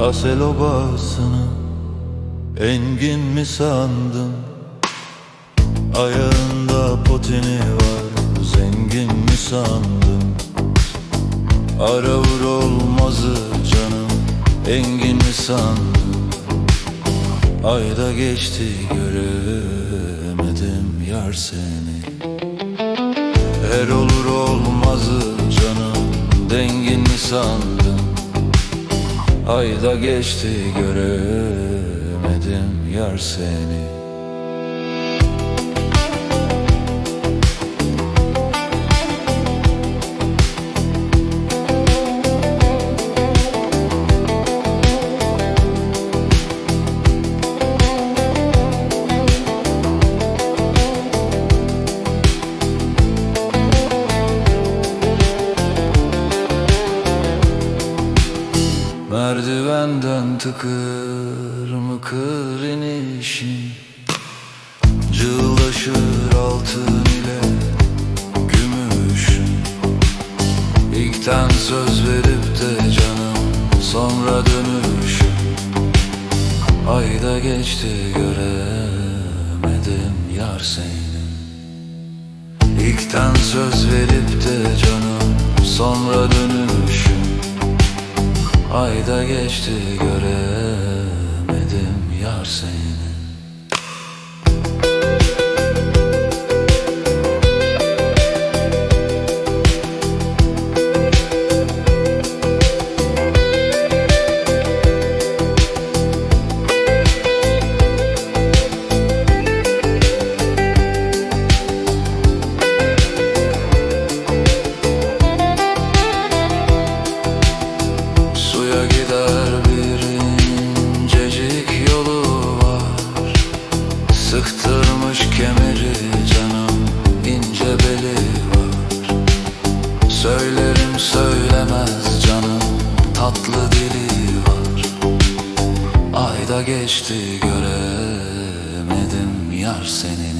Asel obasını Engin mi sandın? Ayağında potini var Zengin mi sandın? Ara vur olmazı canım Engin mi sandın? Ayda geçti göremedim yar seni. Her olur olmazı canım Dengin mi sandın Ayda geçti göremedim yar seni Merdivenden tıkır mıkır inişin Cığlaşır altın ile gümüşün İlkten söz verip de canım sonra dönüşün Ayda geçti göremedim yar senin İlkten söz verip de canım sonra dönüşün Ayda geçti göremedim yar seni tatlı dili var. Ayda geçti göremedim yar senin